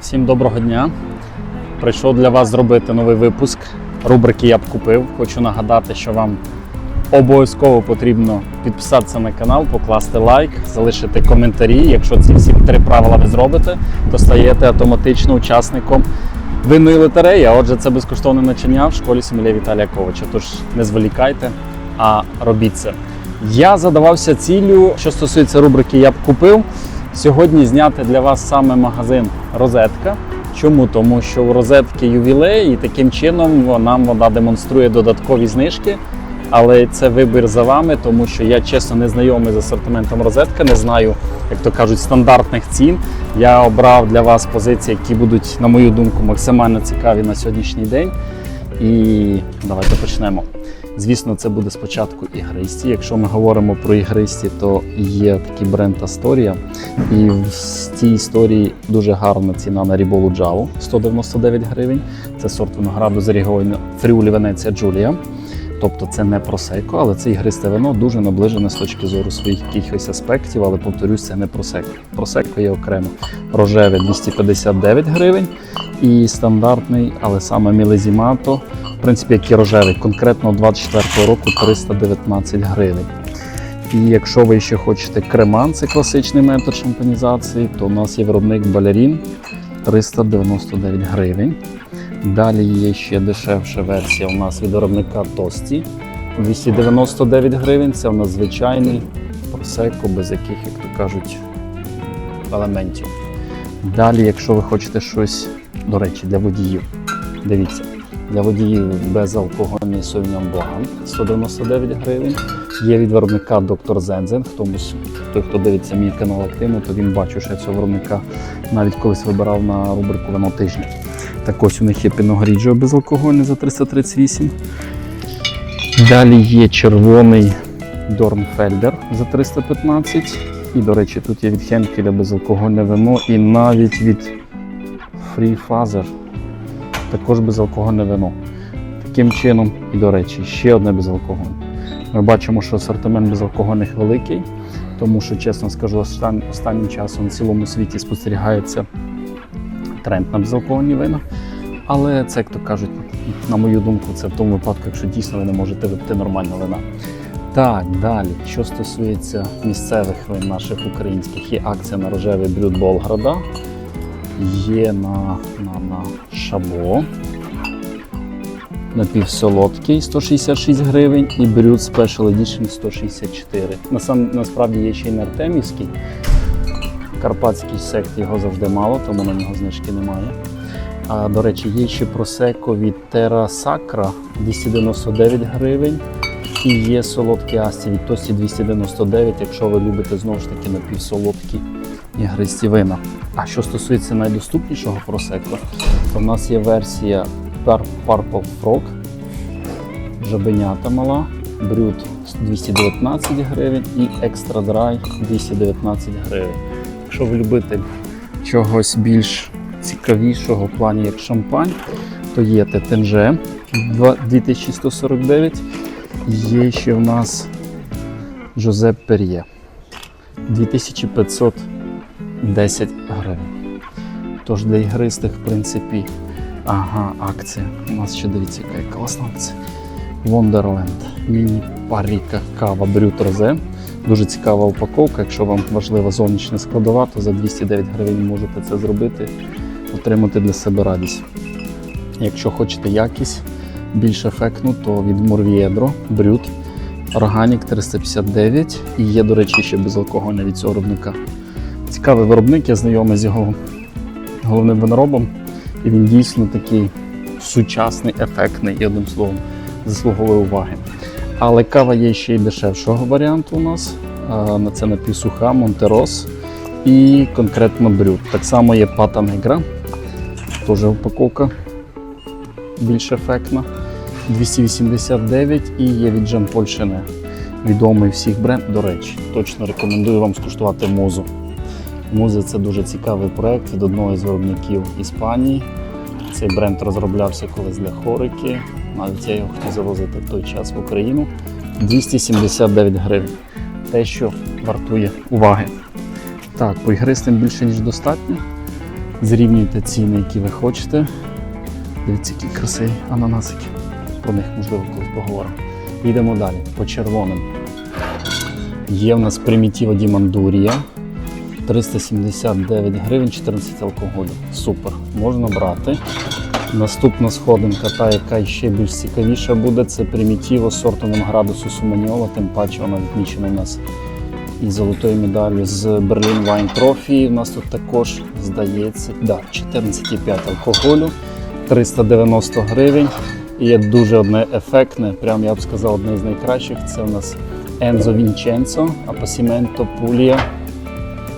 Всім доброго дня. Прийшов для вас зробити новий випуск рубрики Я б купив. Хочу нагадати, що вам обов'язково потрібно підписатися на канал, покласти лайк, залишити коментарі. Якщо ці всі три правила ви зробите, то стаєте автоматично учасником винної лотереї. А отже, це безкоштовне навчання в школі Сомельє Віталія Ковача. Тож не зволікайте, а робіть це. Я задавався ціллю, що стосується рубрики Я б купив. Сьогодні зняти для вас саме магазин Розетка. Чому? Тому що у розетки ювілей, і таким чином нам вона демонструє додаткові знижки. Але це вибір за вами, тому що я чесно не знайомий з асортиментом розетка, не знаю, як то кажуть, стандартних цін. Я обрав для вас позиції, які будуть, на мою думку, максимально цікаві на сьогоднішній день. І давайте почнемо. Звісно, це буде спочатку ігристі. Якщо ми говоримо про ігристі, то є такий бренд Асторія. І в цій історії дуже гарна ціна на ріболу Джаву 199 гривень. Це сорт винограду з регіону Фріулі Венеція Джулія. Тобто це не просеко, але це ігристе вино дуже наближене з точки зору своїх якихось аспектів, але повторюсь, це не просеко. Просеко є окремо рожеве 259 гривень і стандартний, але саме мілезімато, в принципі, як і рожевий, конкретно 24 року 319 гривень. І якщо ви ще хочете креман, це класичний метод шампанізації, то у нас є виробник балерін 399 гривень. Далі є ще дешевша версія у нас від виробника Тості 299 гривень. Це у нас звичайний просеко, без яких, як то кажуть, елементів. Далі, якщо ви хочете щось, до речі, для водіїв, дивіться, для водіїв безалкогольний Sauvignon Blanc 199 гривень. Є від виробника Доктор Зензен. Той, хто дивиться мій канал активно, то він бачив, що я цього виробника навіть колись вибирав на рубрику Вино тижня. Так ось у них є піногріджо безалкогольний за 338. Далі є червоний Дорнфельдер за 315. І, до речі, тут є від Хенкеля безалкогольне вино і навіть від Free Fazer також безалкогольне вино. Таким чином, і до речі, ще одне безалкогольне. Ми бачимо, що асортимент безалкогольних великий, тому що, чесно скажу, останнім часом в цілому світі спостерігається тренд на безалкогольні вина. Але це, як то кажуть, на мою думку, це в тому випадку, якщо дійсно ви не можете випити нормального вина. Так, далі, що стосується місцевих вин наших українських, є акція на рожевий брюд Болграда, є на, на, на шабо, напівсолодкий 166 гривень і брюд Special Edition 164. Насам, насправді є ще й на Артемівський. Карпатський сект його завжди мало, тому на нього знижки немає. А, до речі, є ще просеко від Terra Sacra 299 гривень. І є солодкі асті від Тості 299, якщо ви любите знову ж таки напівсолодкі ігристі вина. А що стосується найдоступнішого просеко, то в нас є версія Pur- Purple Frog, жабенята мала, брюд 219 гривень і Extra Dry 219 гривень. Якщо ви любите чогось більш цікавішого в плані як шампань, то є Тетенже 2149. Є ще в нас Жозеп Пер'є 2510 гривень. Тож для ігристих, в принципі, ага, акція. У нас ще дивіться, яка класна акція. Wonderland. Міні паріка кава Брют Розе. Дуже цікава упаковка. Якщо вам важлива зовнішня складова, то за 209 гривень можете це зробити, отримати для себе радість. Якщо хочете якість більш ефектну, то від Морвіедро Брют Органік 359 і є, до речі, ще безалкогольне від цього виробника. Цікавий виробник, я знайомий з його головним виноробом, і він дійсно такий сучасний, ефектний і одним словом заслуговує уваги. Але кава є ще й дешевшого варіанту у нас. На це напівсуха, Монтерос і конкретно брют. Так само є пата негра, теж упаковка більш ефектна. 289 і є від Paul Chenet. Відомий всіх бренд. До речі, точно рекомендую вам скуштувати музу. Муза це дуже цікавий проект від одного із виробників Іспанії. Цей бренд розроблявся колись для хорики. Навіть я його хотів завозити в той час в Україну. 279 гривень. Те, що вартує уваги. Так, по ігристим більше ніж достатньо. Зрівнюйте ціни, які ви хочете. Дивіться, які красиві ананасики. Про них можливо колись поговоримо. Йдемо далі по червоним. Є в нас примітива Дімандурія. 379 гривень, 14 алкоголю. Супер, можна брати. Наступна сходинка, та яка ще більш цікавіша буде, це примітіво сорту винограду Сусуманьола, тим паче вона відмічена у нас і золотою медаллю з Berlin Wine Trophy. У нас тут також здається, да, 14,5 алкоголю, 390 гривень. І є дуже одне ефектне, прям я б сказав, одне з найкращих. Це у нас Enzo Vincenzo, Appassimento Puglia,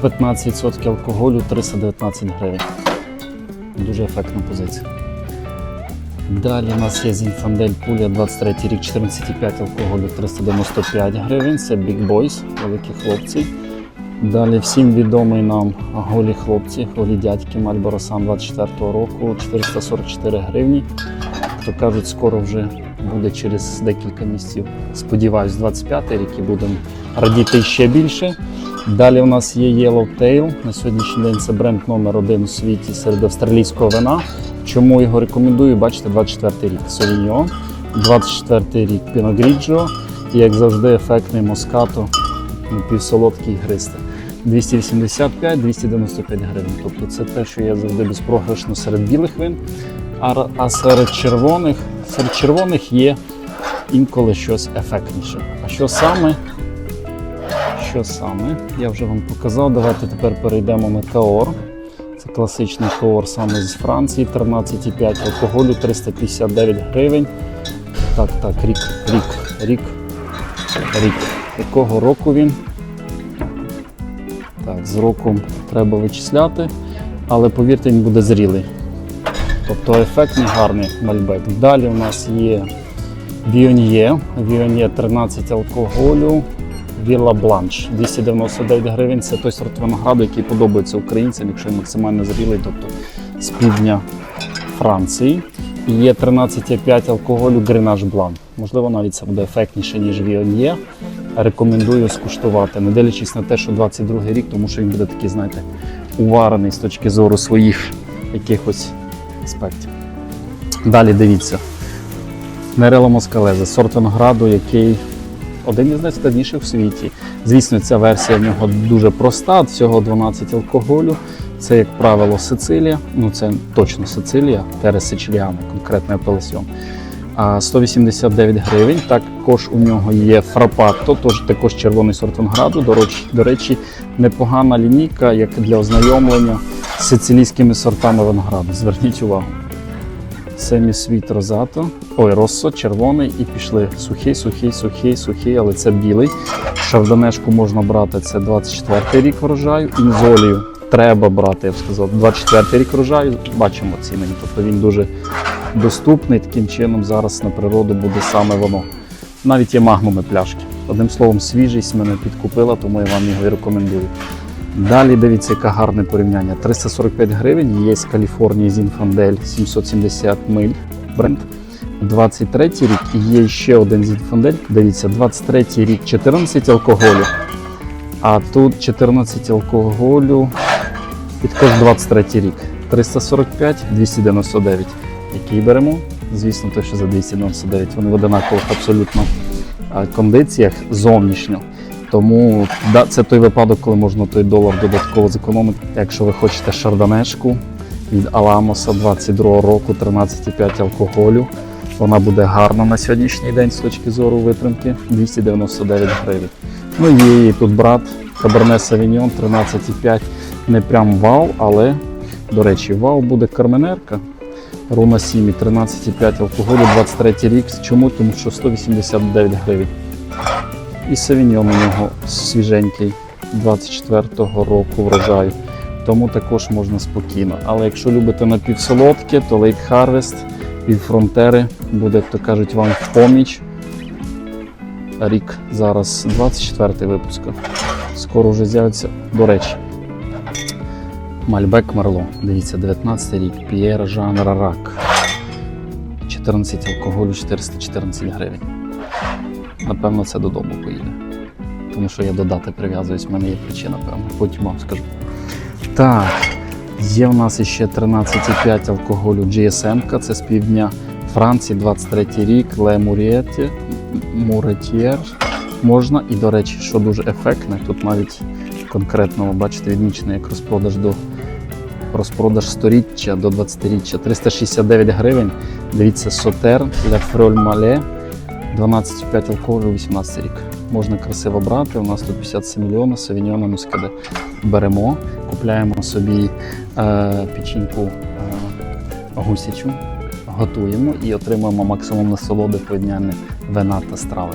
15% алкоголю, 319 гривень. Дуже ефектна позиція. Далі у нас є Zinfandel Puglia 23 рік, 14,5 алкоголю, 395 гривень. Це Big Boys, великі хлопці. Далі всім відомий нам голі хлопці, голі дядьки Marlboro Sun 24 року, 444 гривні. То кажуть, скоро вже буде через декілька місяців. Сподіваюсь, 25 рік і будемо радіти ще більше. Далі у нас є Yellowtail. На сьогоднішній день це бренд номер один у світі серед австралійського вина. Чому його рекомендую? Бачите, 24 рік Sauvignon, 24 рік Grigio і, як завжди, ефектний Moscato, напівсолодкий гристи. 285-295 гривень. Тобто це те, що є завжди безпрограшно серед білих вин. А, а серед червоних, серед червоних є інколи щось ефектніше. А що саме? Що саме? Я вже вам показав. Давайте тепер перейдемо на Каор. Класичний Каор саме з Франції, 13,5 алкоголю, 359 гривень. Так, так, рік, рік, рік, рік. Якого року він? Так, з роком треба вичисляти, але повірте, він буде зрілий. Тобто ефектний гарний мальбек. Далі у нас є Віон'є. Віон'є 13 алкоголю. Вілла Бланш 299 гривень. Це той сорт винограду, який подобається українцям, якщо він максимально зрілий, тобто з півдня Франції. І є 13,5 алкоголю Гренаж Блан. Можливо, навіть це буде ефектніше, ніж Віон'є. Рекомендую скуштувати, не дивлячись на те, що 22 рік, тому що він буде такий, знаєте, уварений з точки зору своїх якихось аспектів. Далі дивіться. Нерело Москалезе, сорт винограду, який один із найскладніших в світі. Звісно, ця версія в нього дуже проста, всього 12 алкоголю. Це, як правило, Сицилія. Ну, це точно Сицилія, Тере Сичиліане, конкретний апелесіон. А 189 гривень. Також у нього є фрапатто, тож також червоний сорт винограду. До речі, непогана лінійка, як для ознайомлення з сицилійськими сортами винограду. Зверніть увагу. Семісвіт розато, ой, россо, червоний і пішли сухий, сухий, сухий, сухий, але це білий. Шардонешку можна брати, це 24-й рік врожаю. Інзолію треба брати, я б сказав, 24-й рік врожаю. Бачимо ціни. Тобто він дуже доступний. Таким чином зараз на природу буде саме воно. Навіть є магнуми пляшки. Одним словом, свіжість мене підкупила, тому я вам його і рекомендую. Далі дивіться, яке гарне порівняння. 345 гривень, є з Каліфорнії Зінфандель 770 миль бренд. 23 рік і є ще один Зінфандель. Дивіться, 23 рік 14 алкоголю, а тут 14 алкоголю також 23 рік. 345, 299. Який беремо? Звісно, те, що за 299. Вони в одинакових абсолютно кондиціях зовнішньо. Тому да, це той випадок, коли можна той долар додатково зекономити. Якщо ви хочете шардонешку від Аламоса 22 року, 13,5 алкоголю. Вона буде гарна на сьогоднішній день з точки зору витримки 299 гривень. Ну і її тут брат Cabernet Sauvignon 13,5. Не прям вау, але, до речі, вау буде карменерка. Руна Сімі 13,5 алкоголю, 23 рік. Чому? Тому що 189 гривень. І Савіньон у нього свіженький 24-го року врожаю. Тому також можна спокійно. Але якщо любите напівсолодке, то Lake Harvest від Фронтери буде, як то кажуть, вам в поміч. Рік зараз 24-й випуск. Скоро вже з'явиться, до речі. Мальбек Мерло. Дивіться, 19 рік. П'єр Жан Рарак. 14 алкоголю, 414 гривень. Напевно, це додому поїде. Тому що я до дати прив'язуюсь, в мене є причина, певно. Потім вам скажу. Так. Є в нас ще 13,5 алкоголю GSM, це з півдня Франції, 23 рік, Ле Мурієті, Муретєр. Можна. І, до речі, що дуже ефектне, тут навіть конкретно, ви бачите, відмічено як розпродаж до розпродаж сторіччя до 20-річчя. 369 гривень. Дивіться, Сотер, Ле Фроль Мале, 12,5 алкоголю, 18 рік. Можна красиво брати. У нас тут 57 мільйонів, Савіньйона Мускаде. Беремо, купляємо собі е, печінку е, гусячу, готуємо і отримуємо максимум насолоди поєднання вина та страви.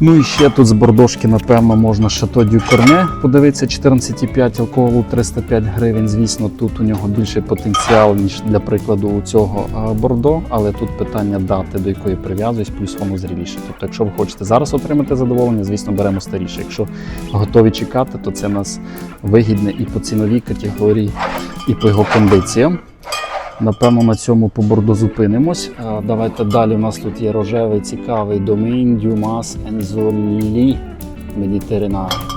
Ну і ще тут з бордошки, напевно, можна Шато Дю Корне подивитися 14,5 алкоголу 305 гривень. Звісно, тут у нього більший потенціал, ніж для прикладу у цього е, бордо, але тут питання дати, до якої прив'язуюсь, плюс воно зріліше. Тобто, якщо ви хочете зараз отримати задоволення, звісно, беремо старіше. Якщо готові чекати, то це нас вигідне і по ціновій категорії, і по його кондиціям. Напевно, на цьому по борду зупинимось. Давайте далі. У нас тут є рожевий, цікавий домін, Дюмас, Ензолі,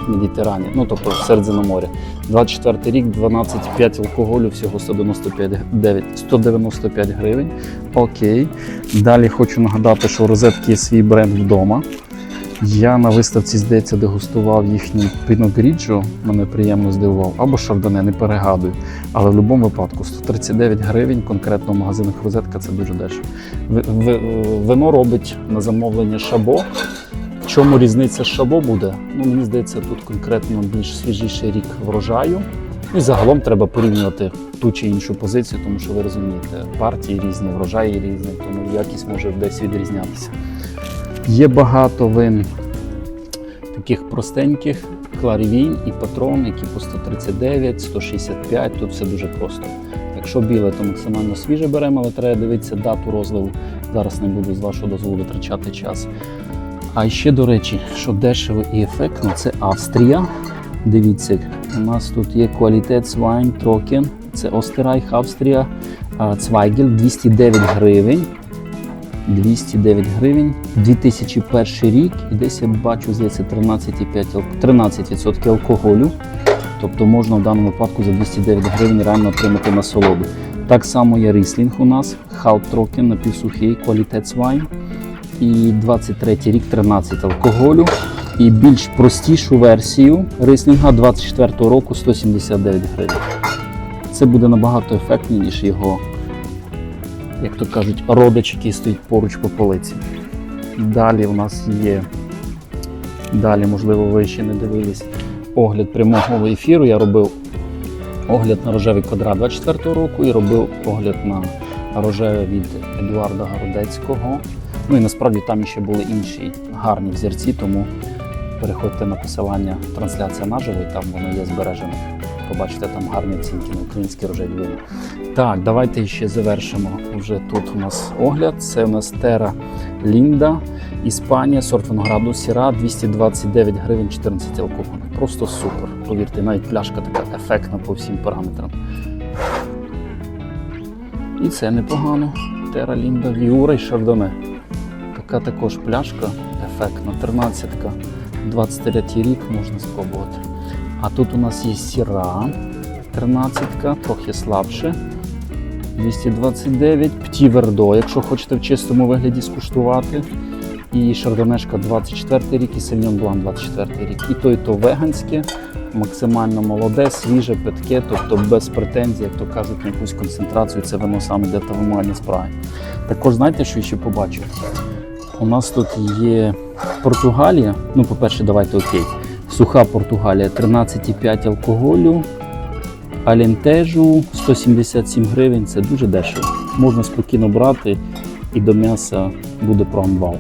Медітерані, ну тобто Середземноморя. 24 рік, 12,5 алкоголю, всього 195, 9, 195 гривень. Окей. Далі хочу нагадати, що у розетки є свій бренд вдома. Я на виставці, здається, дегустував їхній Grigio, мене приємно здивував, або Шардоне, не перегадую. Але в будь-якому випадку 139 гривень конкретно в магазинах розетка це дуже дешево. Ви- ви- Вино робить на замовлення шабо. В чому різниця шабо буде? Ну, мені здається, тут конкретно більш свіжіший рік врожаю. І загалом треба порівнювати ту чи іншу позицію, тому що ви розумієте, партії різні, врожаї різні, тому якість може десь відрізнятися. Є багато вин таких простеньких, кларівін і патрон, які по 139, 165, тут все дуже просто. Якщо біле, то максимально свіже беремо, але треба дивитися дату розливу. Зараз не буду з вашого дозволу витрачати час. А ще, до речі, що дешево і ефектно, це Австрія. Дивіться, у нас тут є Qualitätswein Trocken, це Остерайх, Австрія, Цвайгель 209 гривень. 209 гривень, 2001 рік, і десь я бачу, здається, 13,5 13% алкоголю. Тобто можна в даному випадку за 209 гривень реально отримати насолоду. Так само є ріслінг у нас, Хаутрокен напівсухий, Qualitätswein. І 23 рік 13 алкоголю. І більш простішу версію рислінга 24 року 179 гривень. Це буде набагато ефектніше, ніж його як то кажуть, родич, який стоїть поруч по полиці. Далі у нас є, далі, можливо, ви ще не дивились огляд прямого ефіру. Я робив огляд на рожевий квадрат 24 року і робив огляд на рожеве від Едуарда Городецького. Ну і насправді там ще були інші гарні взірці, тому переходьте на посилання трансляція наживо, і там воно є збережене. Побачите там гарні оцінки на українські рожеві вина. Так, давайте ще завершимо. Вже тут у нас огляд. Це у нас Тера Лінда, Іспанія, сорт винограду Сіра, 229 гривень 14 алкоголю. Просто супер. Повірте, навіть пляшка така ефектна по всім параметрам. І це непогано. Тера Лінда, Віура і Шардоне. Така також пляшка ефектна, 13-ка, 23 рік можна спробувати. А тут у нас є сіра, 13-ка, трохи слабше. 229, Пті Вердо, якщо хочете в чистому вигляді скуштувати. І Шардонешка 24 рік, і Севньон Блан 24 рік. І то, і то веганське, максимально молоде, свіже, питке, тобто без претензій, як то кажуть, на якусь концентрацію. Це вино саме для тавимальні справи. Також знаєте, що я ще побачив? У нас тут є Португалія. Ну, по-перше, давайте окей. Суха Португалія 13,5 алкоголю. Алентежу 177 гривень це дуже дешево. Можна спокійно брати і до м'яса буде промвал.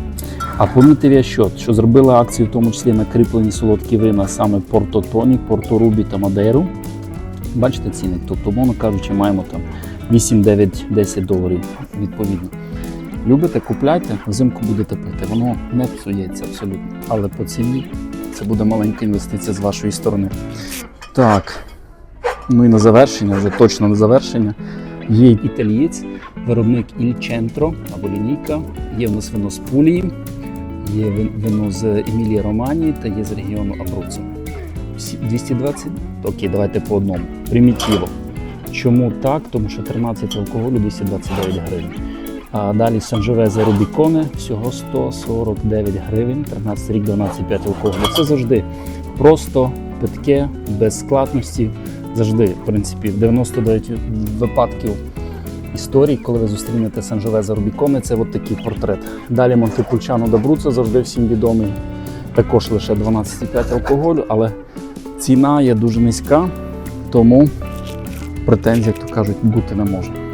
А помітив я що, що зробили акцію, в тому числі на кріплені солодкі вина, саме Порто Тонік, Порто Рубі та Мадейру. Бачите ціни? Тобто, мовно кажучи, маємо там 8, 9, 10 доларів відповідно. Любите, купляйте, взимку будете пити. Воно не псується абсолютно. Але по ціні це буде маленька інвестиція з вашої сторони. Так. Ну і на завершення, вже точно на завершення. Є італієць, виробник Centro або лінійка. Є в нас вино з Пулії, є вино з Емілії Романі та є з регіону Абруццо. Всі- 220? Окей, давайте по одному. Примітіво. Чому так? Тому що 13 алкоголю 229 гривень. А далі Санжевезе Рубіконе всього 149 гривень, 13 рік 12,5 алкоголю. Це завжди просто питке, без складності. Завжди, в принципі, в 99 випадків історій, коли ви зустрінете Санжевезе Рубіконе, це от такий портрет. Далі Монтепульчано Добруцо завжди всім відомий. Також лише 12,5 алкоголю, але ціна є дуже низька, тому претензій, як то кажуть, бути не може.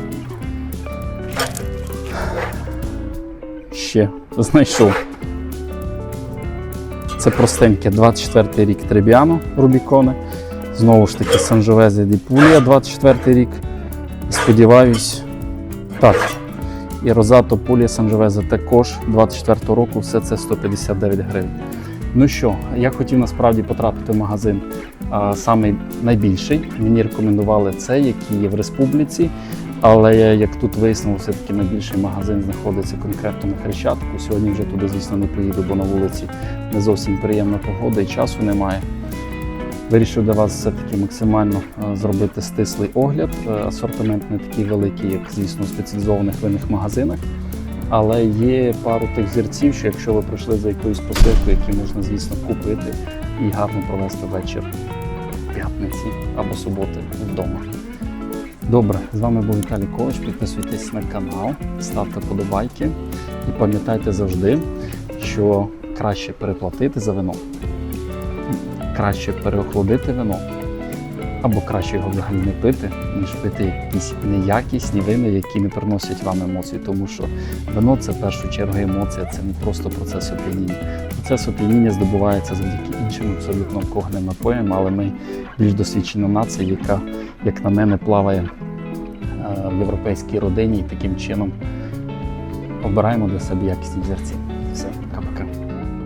Ще знайшов. Це простеньке 24 рік Требіано Рубіконе. Знову ж таки Санжевезе Ді Пулія 24 рік. Сподіваюсь, так. І Розато Пулія Санжевезе також 24 року, все це 159 гривень. Ну що, я хотів насправді потрапити в магазин а, самий найбільший. Мені рекомендували цей, який є в республіці. Але як тут вияснилося, все-таки найбільший магазин знаходиться конкретно на Хрещатику. Сьогодні вже туди, звісно, не поїду, бо на вулиці не зовсім приємна погода і часу немає. Вирішив для вас все-таки максимально е, зробити стислий огляд. Е, Асортимент не такий великий, як, звісно, у спеціалізованих винних магазинах. Але є пару тих зірців, що якщо ви прийшли за якоюсь посилкою, які можна, звісно, купити і гарно провести вечір п'ятниці або суботи вдома. Добре, з вами був Віталій Ковач. Підписуйтесь на канал, ставте подобайки і пам'ятайте завжди, що краще переплатити за вино, краще переохолодити вино, або краще його взагалі не пити, ніж пити якісь неякісні вини, які не приносять вам емоцій. Тому що вино це в першу чергу емоція, це не просто процес оп'яніння. Процес оп'яніння здобувається завдяки іншим абсолютно алкогольним напоям, але ми більш досвідчена нація, яка, як на мене, плаває е, в європейській родині і таким чином обираємо для себе якісні взірці.